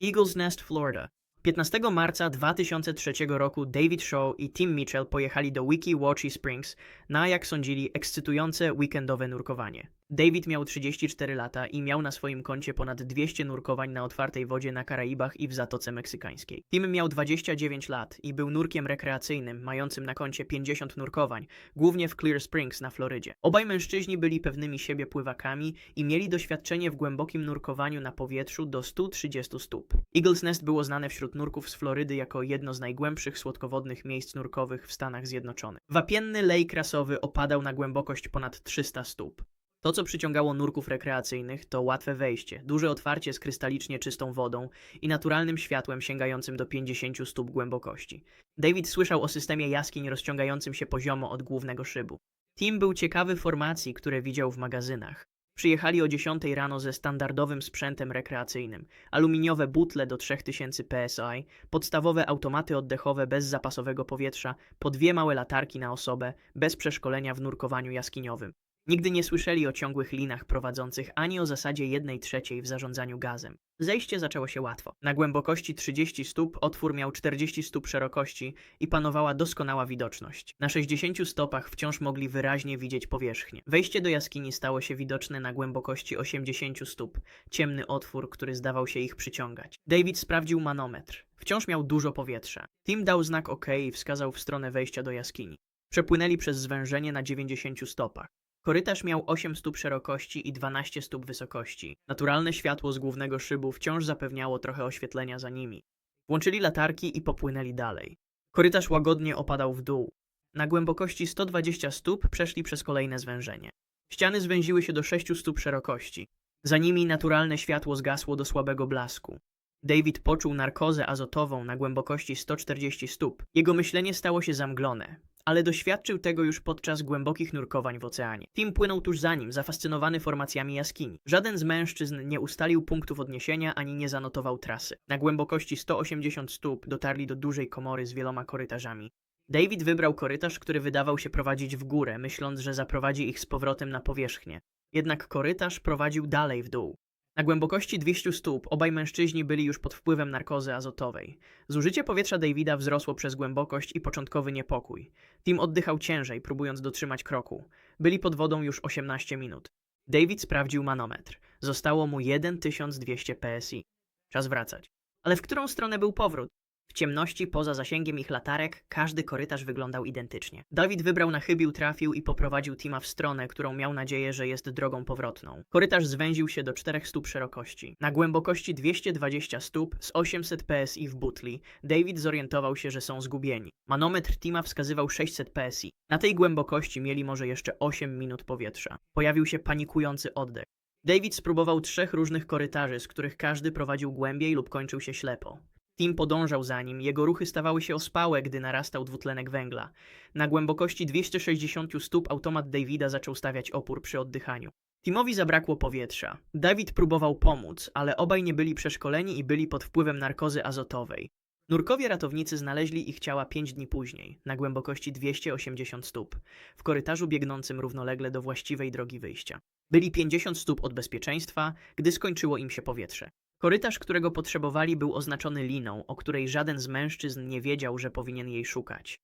Eagles Nest, Florida. 15 marca 2003 roku David Shaw i Tim Mitchell pojechali do Wiki Springs na, jak sądzili, ekscytujące weekendowe nurkowanie. David miał 34 lata i miał na swoim koncie ponad 200 nurkowań na otwartej wodzie na Karaibach i w Zatoce Meksykańskiej. Tim miał 29 lat i był nurkiem rekreacyjnym, mającym na koncie 50 nurkowań, głównie w Clear Springs na Florydzie. Obaj mężczyźni byli pewnymi siebie pływakami i mieli doświadczenie w głębokim nurkowaniu na powietrzu do 130 stóp. Eagles Nest było znane wśród nurków z Florydy jako jedno z najgłębszych słodkowodnych miejsc nurkowych w Stanach Zjednoczonych. Wapienny lejk rasowy opadał na głębokość ponad 300 stóp. To, co przyciągało nurków rekreacyjnych, to łatwe wejście, duże otwarcie z krystalicznie czystą wodą i naturalnym światłem sięgającym do 50 stóp głębokości. David słyszał o systemie jaskiń rozciągającym się poziomo od głównego szybu. Tim był ciekawy formacji, które widział w magazynach. Przyjechali o 10 rano ze standardowym sprzętem rekreacyjnym. Aluminiowe butle do 3000 psi, podstawowe automaty oddechowe bez zapasowego powietrza, po dwie małe latarki na osobę, bez przeszkolenia w nurkowaniu jaskiniowym. Nigdy nie słyszeli o ciągłych linach prowadzących ani o zasadzie 1 trzeciej w zarządzaniu gazem. Zejście zaczęło się łatwo. Na głębokości 30 stóp otwór miał 40 stóp szerokości i panowała doskonała widoczność. Na 60 stopach wciąż mogli wyraźnie widzieć powierzchnię. Wejście do jaskini stało się widoczne na głębokości 80 stóp. Ciemny otwór, który zdawał się ich przyciągać. David sprawdził manometr. Wciąż miał dużo powietrza. Tim dał znak OK i wskazał w stronę wejścia do jaskini. Przepłynęli przez zwężenie na 90 stopach. Korytarz miał 8 stóp szerokości i 12 stóp wysokości. Naturalne światło z głównego szybu wciąż zapewniało trochę oświetlenia za nimi. Włączyli latarki i popłynęli dalej. Korytarz łagodnie opadał w dół. Na głębokości 120 stóp przeszli przez kolejne zwężenie. Ściany zwęziły się do 6 stóp szerokości. Za nimi naturalne światło zgasło do słabego blasku. David poczuł narkozę azotową na głębokości 140 stóp. Jego myślenie stało się zamglone, ale doświadczył tego już podczas głębokich nurkowań w oceanie. Tim płynął tuż za nim, zafascynowany formacjami jaskini. Żaden z mężczyzn nie ustalił punktów odniesienia ani nie zanotował trasy. Na głębokości 180 stóp dotarli do dużej komory z wieloma korytarzami. David wybrał korytarz, który wydawał się prowadzić w górę, myśląc, że zaprowadzi ich z powrotem na powierzchnię. Jednak korytarz prowadził dalej w dół. Na głębokości 200 stóp obaj mężczyźni byli już pod wpływem narkozy azotowej. Zużycie powietrza Davida wzrosło przez głębokość i początkowy niepokój. Tim oddychał ciężej, próbując dotrzymać kroku. Byli pod wodą już 18 minut. David sprawdził manometr. Zostało mu 1200 PSI. Czas wracać. Ale w którą stronę był powrót? W ciemności, poza zasięgiem ich latarek, każdy korytarz wyglądał identycznie. Dawid wybrał na chybił, trafił i poprowadził Tima w stronę, którą miał nadzieję, że jest drogą powrotną. Korytarz zwęził się do 4 stóp szerokości. Na głębokości 220 stóp z 800 PSI w butli, David zorientował się, że są zgubieni. Manometr Tima wskazywał 600 PSI. Na tej głębokości mieli może jeszcze 8 minut powietrza. Pojawił się panikujący oddech. David spróbował trzech różnych korytarzy, z których każdy prowadził głębiej lub kończył się ślepo. Tim podążał za nim, jego ruchy stawały się ospałe, gdy narastał dwutlenek węgla. Na głębokości 260 stóp automat Davida zaczął stawiać opór przy oddychaniu. Timowi zabrakło powietrza. David próbował pomóc, ale obaj nie byli przeszkoleni i byli pod wpływem narkozy azotowej. Nurkowie ratownicy znaleźli ich ciała pięć dni później, na głębokości 280 stóp, w korytarzu biegnącym równolegle do właściwej drogi wyjścia. Byli 50 stóp od bezpieczeństwa, gdy skończyło im się powietrze. Korytarz, którego potrzebowali, był oznaczony liną, o której żaden z mężczyzn nie wiedział, że powinien jej szukać.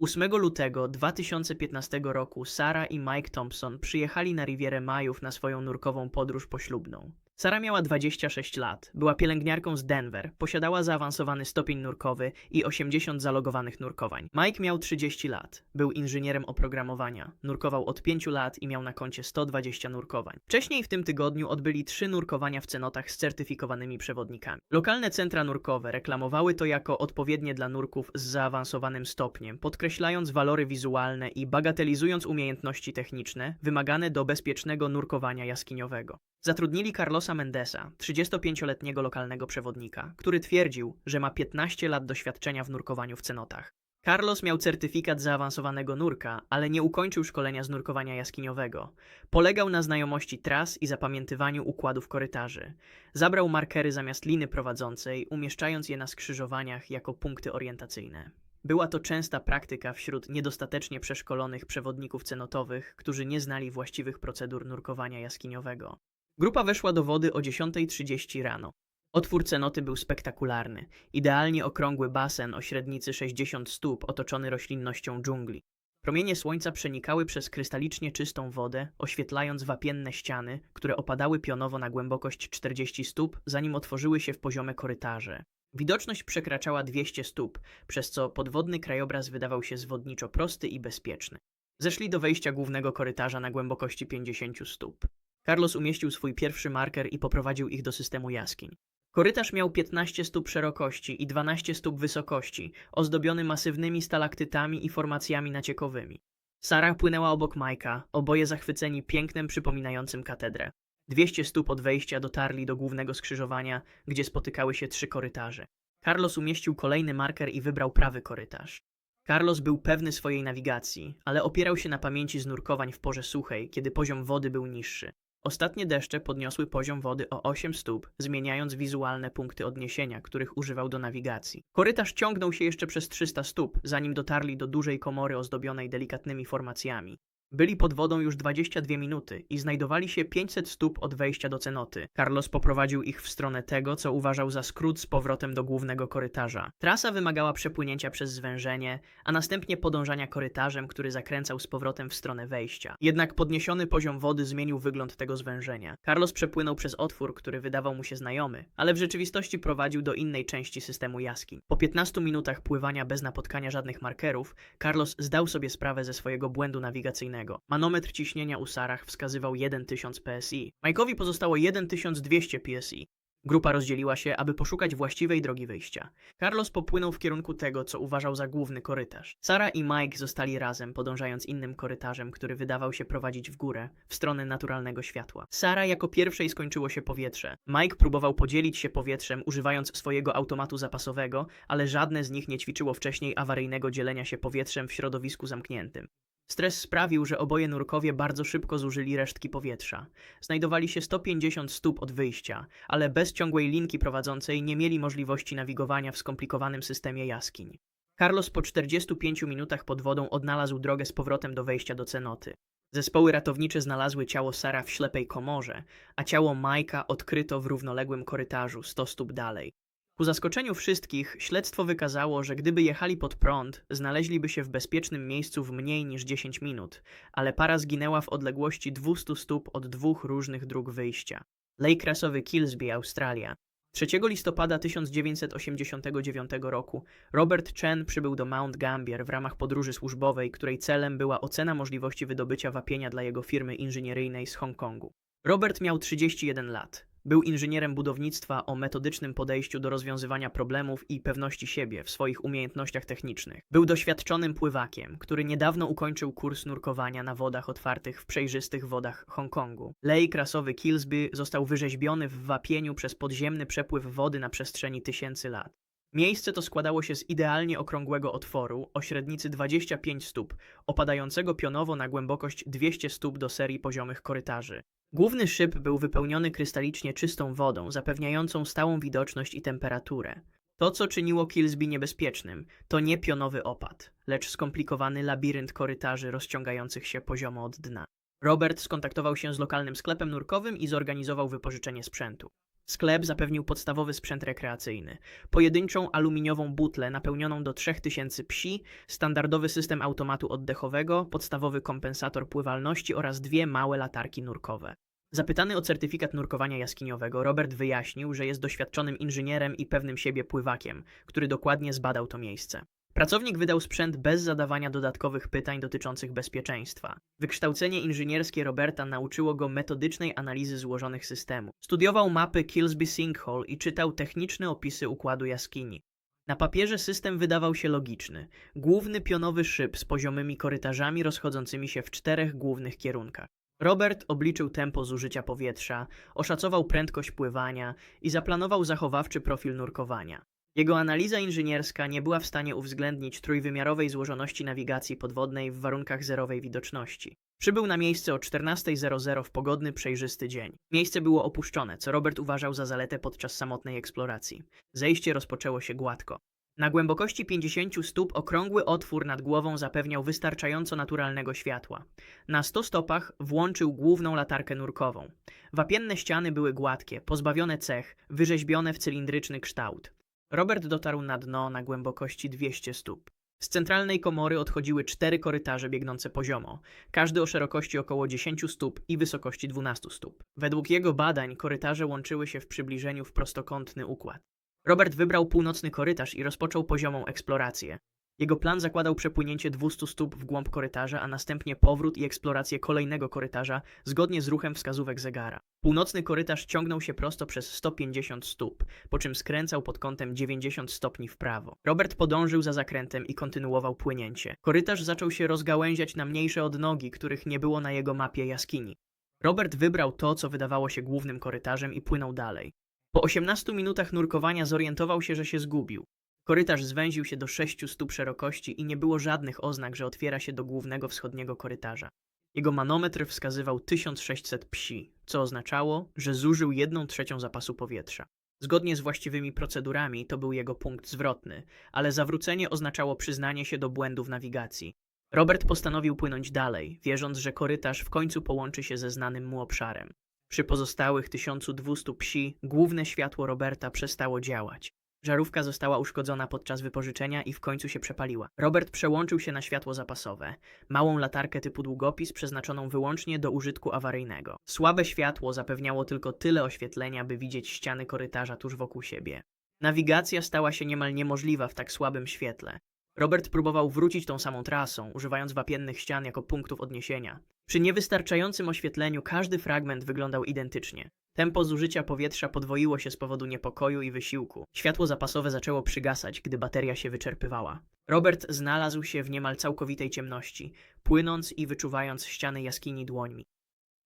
8 lutego 2015 roku Sara i Mike Thompson przyjechali na Rivierę Majów na swoją nurkową podróż poślubną. Sara miała 26 lat, była pielęgniarką z Denver, posiadała zaawansowany stopień nurkowy i 80 zalogowanych nurkowań. Mike miał 30 lat, był inżynierem oprogramowania, nurkował od 5 lat i miał na koncie 120 nurkowań. Wcześniej w tym tygodniu odbyli trzy nurkowania w cenotach z certyfikowanymi przewodnikami. Lokalne centra nurkowe reklamowały to jako odpowiednie dla nurków z zaawansowanym stopniem, podkreślając walory wizualne i bagatelizując umiejętności techniczne wymagane do bezpiecznego nurkowania jaskiniowego. Zatrudnili Carlosa Mendesa, 35-letniego lokalnego przewodnika, który twierdził, że ma 15 lat doświadczenia w nurkowaniu w cenotach. Carlos miał certyfikat zaawansowanego nurka, ale nie ukończył szkolenia z nurkowania jaskiniowego. Polegał na znajomości tras i zapamiętywaniu układów korytarzy. Zabrał markery zamiast liny prowadzącej, umieszczając je na skrzyżowaniach jako punkty orientacyjne. Była to częsta praktyka wśród niedostatecznie przeszkolonych przewodników cenotowych, którzy nie znali właściwych procedur nurkowania jaskiniowego. Grupa weszła do wody o 10.30 rano. Otwór cenoty był spektakularny. Idealnie okrągły basen o średnicy 60 stóp otoczony roślinnością dżungli. Promienie słońca przenikały przez krystalicznie czystą wodę, oświetlając wapienne ściany, które opadały pionowo na głębokość 40 stóp, zanim otworzyły się w poziome korytarze. Widoczność przekraczała 200 stóp, przez co podwodny krajobraz wydawał się zwodniczo prosty i bezpieczny. Zeszli do wejścia głównego korytarza na głębokości 50 stóp. Carlos umieścił swój pierwszy marker i poprowadził ich do systemu jaskiń. Korytarz miał 15 stóp szerokości i 12 stóp wysokości, ozdobiony masywnymi stalaktytami i formacjami naciekowymi. Sara płynęła obok Majka, oboje zachwyceni pięknem przypominającym katedrę. 200 stóp od wejścia dotarli do głównego skrzyżowania, gdzie spotykały się trzy korytarze. Carlos umieścił kolejny marker i wybrał prawy korytarz. Carlos był pewny swojej nawigacji, ale opierał się na pamięci z nurkowań w porze suchej, kiedy poziom wody był niższy. Ostatnie deszcze podniosły poziom wody o 8 stóp, zmieniając wizualne punkty odniesienia, których używał do nawigacji. Korytarz ciągnął się jeszcze przez 300 stóp, zanim dotarli do dużej komory ozdobionej delikatnymi formacjami. Byli pod wodą już 22 minuty i znajdowali się 500 stóp od wejścia do cenoty. Carlos poprowadził ich w stronę tego, co uważał za skrót z powrotem do głównego korytarza. Trasa wymagała przepłynięcia przez zwężenie, a następnie podążania korytarzem, który zakręcał z powrotem w stronę wejścia. Jednak podniesiony poziom wody zmienił wygląd tego zwężenia. Carlos przepłynął przez otwór, który wydawał mu się znajomy, ale w rzeczywistości prowadził do innej części systemu jaskiń. Po 15 minutach pływania bez napotkania żadnych markerów, Carlos zdał sobie sprawę ze swojego błędu nawigacyjnego. Manometr ciśnienia u Sarach wskazywał 1000 PSI. Mike'owi pozostało 1200 PSI. Grupa rozdzieliła się, aby poszukać właściwej drogi wyjścia. Carlos popłynął w kierunku tego, co uważał za główny korytarz. Sara i Mike zostali razem, podążając innym korytarzem, który wydawał się prowadzić w górę, w stronę naturalnego światła. Sara jako pierwszej skończyło się powietrze. Mike próbował podzielić się powietrzem, używając swojego automatu zapasowego, ale żadne z nich nie ćwiczyło wcześniej awaryjnego dzielenia się powietrzem w środowisku zamkniętym. Stres sprawił, że oboje nurkowie bardzo szybko zużyli resztki powietrza. Znajdowali się 150 stóp od wyjścia, ale bez ciągłej linki prowadzącej nie mieli możliwości nawigowania w skomplikowanym systemie jaskiń. Carlos po 45 minutach pod wodą odnalazł drogę z powrotem do wejścia do cenoty. Zespoły ratownicze znalazły ciało Sara w ślepej komorze, a ciało Majka odkryto w równoległym korytarzu 100 stóp dalej. Ku zaskoczeniu wszystkich, śledztwo wykazało, że gdyby jechali pod prąd, znaleźliby się w bezpiecznym miejscu w mniej niż 10 minut, ale para zginęła w odległości 200 stóp od dwóch różnych dróg wyjścia. Lake rasowy Killsby, Australia. 3 listopada 1989 roku Robert Chen przybył do Mount Gambier w ramach podróży służbowej, której celem była ocena możliwości wydobycia wapienia dla jego firmy inżynieryjnej z Hongkongu. Robert miał 31 lat. Był inżynierem budownictwa o metodycznym podejściu do rozwiązywania problemów i pewności siebie w swoich umiejętnościach technicznych. Był doświadczonym pływakiem, który niedawno ukończył kurs nurkowania na wodach otwartych w przejrzystych wodach Hongkongu. Lej krasowy Killsby został wyrzeźbiony w wapieniu przez podziemny przepływ wody na przestrzeni tysięcy lat. Miejsce to składało się z idealnie okrągłego otworu o średnicy 25 stóp, opadającego pionowo na głębokość 200 stóp do serii poziomych korytarzy. Główny szyb był wypełniony krystalicznie czystą wodą, zapewniającą stałą widoczność i temperaturę. To, co czyniło Killsby niebezpiecznym, to nie pionowy opad, lecz skomplikowany labirynt korytarzy rozciągających się poziomo od dna. Robert skontaktował się z lokalnym sklepem nurkowym i zorganizował wypożyczenie sprzętu. Sklep zapewnił podstawowy sprzęt rekreacyjny, pojedynczą aluminiową butlę napełnioną do 3000 psi, standardowy system automatu oddechowego, podstawowy kompensator pływalności oraz dwie małe latarki nurkowe. Zapytany o certyfikat nurkowania jaskiniowego, Robert wyjaśnił, że jest doświadczonym inżynierem i pewnym siebie pływakiem, który dokładnie zbadał to miejsce. Pracownik wydał sprzęt bez zadawania dodatkowych pytań dotyczących bezpieczeństwa. Wykształcenie inżynierskie Roberta nauczyło go metodycznej analizy złożonych systemów. Studiował mapy Killsby Sinkhole i czytał techniczne opisy układu jaskini. Na papierze system wydawał się logiczny. Główny pionowy szyb z poziomymi korytarzami rozchodzącymi się w czterech głównych kierunkach. Robert obliczył tempo zużycia powietrza, oszacował prędkość pływania i zaplanował zachowawczy profil nurkowania. Jego analiza inżynierska nie była w stanie uwzględnić trójwymiarowej złożoności nawigacji podwodnej w warunkach zerowej widoczności. Przybył na miejsce o 14.00 w pogodny, przejrzysty dzień. Miejsce było opuszczone, co Robert uważał za zaletę podczas samotnej eksploracji. Zejście rozpoczęło się gładko. Na głębokości 50 stóp okrągły otwór nad głową zapewniał wystarczająco naturalnego światła. Na 100 stopach włączył główną latarkę nurkową. Wapienne ściany były gładkie, pozbawione cech, wyrzeźbione w cylindryczny kształt. Robert dotarł na dno na głębokości 200 stóp. Z centralnej komory odchodziły cztery korytarze biegnące poziomo, każdy o szerokości około 10 stóp i wysokości 12 stóp. Według jego badań korytarze łączyły się w przybliżeniu w prostokątny układ. Robert wybrał północny korytarz i rozpoczął poziomą eksplorację. Jego plan zakładał przepłynięcie 200 stóp w głąb korytarza, a następnie powrót i eksplorację kolejnego korytarza zgodnie z ruchem wskazówek zegara. Północny korytarz ciągnął się prosto przez 150 stóp, po czym skręcał pod kątem 90 stopni w prawo. Robert podążył za zakrętem i kontynuował płynięcie. Korytarz zaczął się rozgałęziać na mniejsze odnogi, których nie było na jego mapie jaskini. Robert wybrał to, co wydawało się głównym korytarzem i płynął dalej. Po 18 minutach nurkowania zorientował się, że się zgubił. Korytarz zwęził się do 6 stóp szerokości i nie było żadnych oznak, że otwiera się do głównego wschodniego korytarza. Jego manometr wskazywał 1600 psi, co oznaczało, że zużył 1 trzecią zapasu powietrza. Zgodnie z właściwymi procedurami to był jego punkt zwrotny, ale zawrócenie oznaczało przyznanie się do błędów nawigacji. Robert postanowił płynąć dalej, wierząc, że korytarz w końcu połączy się ze znanym mu obszarem. Przy pozostałych 1200 psi główne światło Roberta przestało działać. Żarówka została uszkodzona podczas wypożyczenia i w końcu się przepaliła. Robert przełączył się na światło zapasowe, małą latarkę typu długopis przeznaczoną wyłącznie do użytku awaryjnego. Słabe światło zapewniało tylko tyle oświetlenia, by widzieć ściany korytarza tuż wokół siebie. Nawigacja stała się niemal niemożliwa w tak słabym świetle. Robert próbował wrócić tą samą trasą, używając wapiennych ścian jako punktów odniesienia. Przy niewystarczającym oświetleniu każdy fragment wyglądał identycznie. Tempo zużycia powietrza podwoiło się z powodu niepokoju i wysiłku. Światło zapasowe zaczęło przygasać, gdy bateria się wyczerpywała. Robert znalazł się w niemal całkowitej ciemności, płynąc i wyczuwając ściany jaskini dłońmi.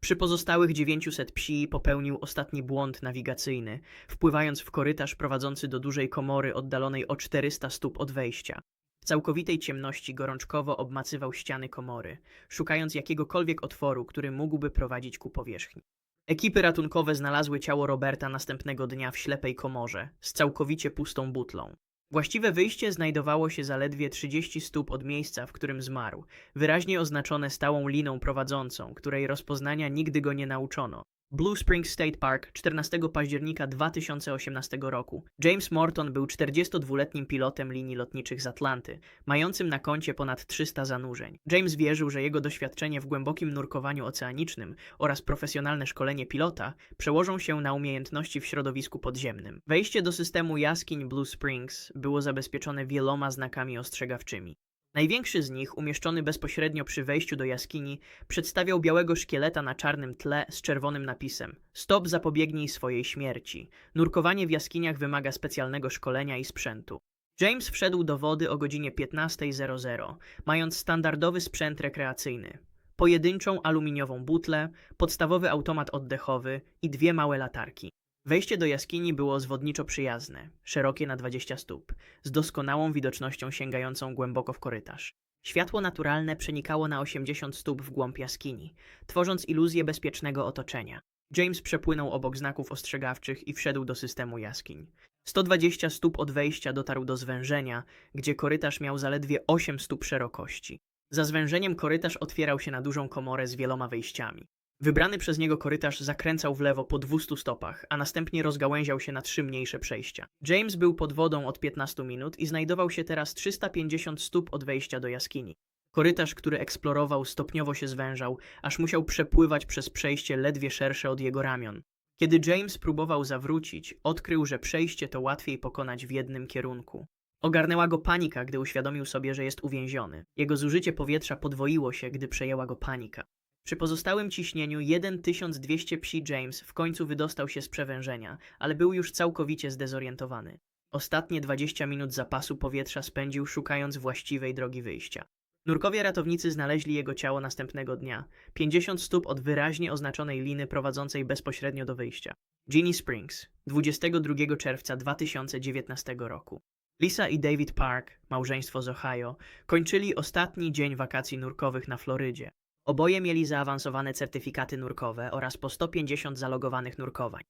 Przy pozostałych 900 psi popełnił ostatni błąd nawigacyjny, wpływając w korytarz prowadzący do dużej komory oddalonej o 400 stóp od wejścia. W całkowitej ciemności gorączkowo obmacywał ściany komory, szukając jakiegokolwiek otworu, który mógłby prowadzić ku powierzchni. Ekipy ratunkowe znalazły ciało Roberta następnego dnia w ślepej komorze, z całkowicie pustą butlą. Właściwe wyjście znajdowało się zaledwie 30 stóp od miejsca, w którym zmarł, wyraźnie oznaczone stałą liną prowadzącą, której rozpoznania nigdy go nie nauczono. Blue Springs State Park 14 października 2018 roku. James Morton był 42-letnim pilotem linii lotniczych z Atlanty, mającym na koncie ponad 300 zanurzeń. James wierzył, że jego doświadczenie w głębokim nurkowaniu oceanicznym oraz profesjonalne szkolenie pilota przełożą się na umiejętności w środowisku podziemnym. Wejście do systemu jaskiń Blue Springs było zabezpieczone wieloma znakami ostrzegawczymi. Największy z nich, umieszczony bezpośrednio przy wejściu do jaskini, przedstawiał białego szkieleta na czarnym tle z czerwonym napisem Stop zapobiegnij swojej śmierci. Nurkowanie w jaskiniach wymaga specjalnego szkolenia i sprzętu. James wszedł do wody o godzinie 15.00, mając standardowy sprzęt rekreacyjny. Pojedynczą aluminiową butlę, podstawowy automat oddechowy i dwie małe latarki. Wejście do jaskini było zwodniczo przyjazne, szerokie na 20 stóp, z doskonałą widocznością sięgającą głęboko w korytarz. Światło naturalne przenikało na 80 stóp w głąb jaskini, tworząc iluzję bezpiecznego otoczenia. James przepłynął obok znaków ostrzegawczych i wszedł do systemu jaskiń. 120 stóp od wejścia dotarł do zwężenia, gdzie korytarz miał zaledwie 8 stóp szerokości. Za zwężeniem korytarz otwierał się na dużą komorę z wieloma wejściami. Wybrany przez niego korytarz zakręcał w lewo po 200 stopach, a następnie rozgałęział się na trzy mniejsze przejścia. James był pod wodą od 15 minut i znajdował się teraz 350 stóp od wejścia do jaskini. Korytarz, który eksplorował, stopniowo się zwężał, aż musiał przepływać przez przejście ledwie szersze od jego ramion. Kiedy James próbował zawrócić, odkrył, że przejście to łatwiej pokonać w jednym kierunku. Ogarnęła go panika, gdy uświadomił sobie, że jest uwięziony. Jego zużycie powietrza podwoiło się, gdy przejęła go panika. Przy pozostałym ciśnieniu 1200 psi James w końcu wydostał się z przewężenia, ale był już całkowicie zdezorientowany. Ostatnie 20 minut zapasu powietrza spędził szukając właściwej drogi wyjścia. Nurkowie ratownicy znaleźli jego ciało następnego dnia, 50 stóp od wyraźnie oznaczonej liny prowadzącej bezpośrednio do wyjścia. Ginny Springs, 22 czerwca 2019 roku. Lisa i David Park, małżeństwo z Ohio, kończyli ostatni dzień wakacji nurkowych na Florydzie. Oboje mieli zaawansowane certyfikaty nurkowe oraz po 150 zalogowanych nurkowań.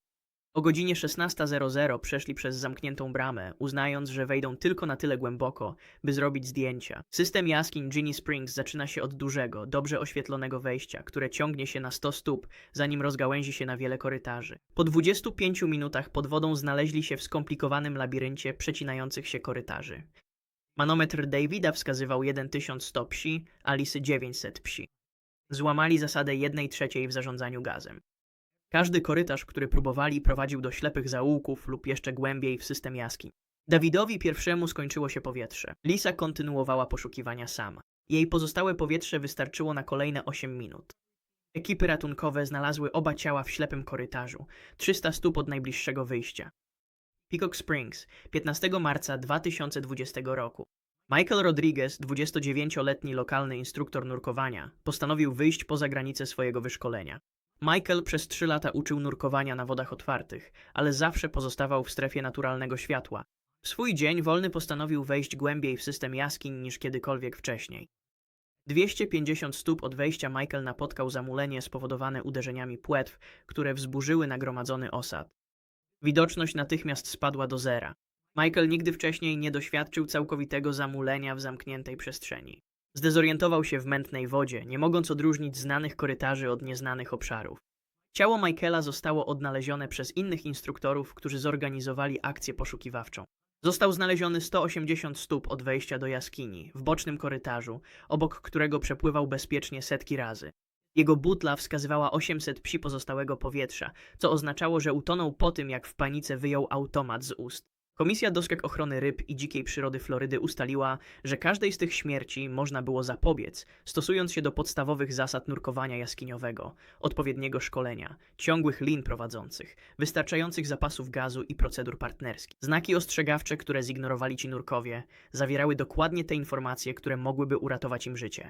O godzinie 16.00 przeszli przez zamkniętą bramę, uznając, że wejdą tylko na tyle głęboko, by zrobić zdjęcia. System jaskiń Ginny Springs zaczyna się od dużego, dobrze oświetlonego wejścia, które ciągnie się na 100 stóp, zanim rozgałęzi się na wiele korytarzy. Po 25 minutach pod wodą znaleźli się w skomplikowanym labiryncie przecinających się korytarzy. Manometr Davida wskazywał 1100 psi, Alicy 900 psi. Złamali zasadę 1 trzeciej w zarządzaniu gazem. Każdy korytarz, który próbowali, prowadził do ślepych zaułków lub jeszcze głębiej w system jaskiń. Dawidowi pierwszemu skończyło się powietrze. Lisa kontynuowała poszukiwania sama. Jej pozostałe powietrze wystarczyło na kolejne 8 minut. Ekipy ratunkowe znalazły oba ciała w ślepym korytarzu, 300 stóp od najbliższego wyjścia. Peacock Springs, 15 marca 2020 roku. Michael Rodriguez, 29-letni lokalny instruktor nurkowania, postanowił wyjść poza granice swojego wyszkolenia. Michael przez trzy lata uczył nurkowania na wodach otwartych, ale zawsze pozostawał w strefie naturalnego światła. W swój dzień wolny postanowił wejść głębiej w system jaskiń niż kiedykolwiek wcześniej. 250 stóp od wejścia Michael napotkał zamulenie spowodowane uderzeniami płetw, które wzburzyły nagromadzony osad. Widoczność natychmiast spadła do zera. Michael nigdy wcześniej nie doświadczył całkowitego zamulenia w zamkniętej przestrzeni. Zdezorientował się w mętnej wodzie, nie mogąc odróżnić znanych korytarzy od nieznanych obszarów. Ciało Michaela zostało odnalezione przez innych instruktorów, którzy zorganizowali akcję poszukiwawczą. Został znaleziony 180 stóp od wejścia do jaskini, w bocznym korytarzu, obok którego przepływał bezpiecznie setki razy. Jego butla wskazywała 800 psi pozostałego powietrza, co oznaczało, że utonął po tym, jak w panice wyjął automat z ust. Komisja do Spraw Ochrony Ryb i Dzikiej Przyrody Florydy ustaliła, że każdej z tych śmierci można było zapobiec, stosując się do podstawowych zasad nurkowania jaskiniowego, odpowiedniego szkolenia, ciągłych lin prowadzących, wystarczających zapasów gazu i procedur partnerskich. Znaki ostrzegawcze, które zignorowali ci nurkowie, zawierały dokładnie te informacje, które mogłyby uratować im życie.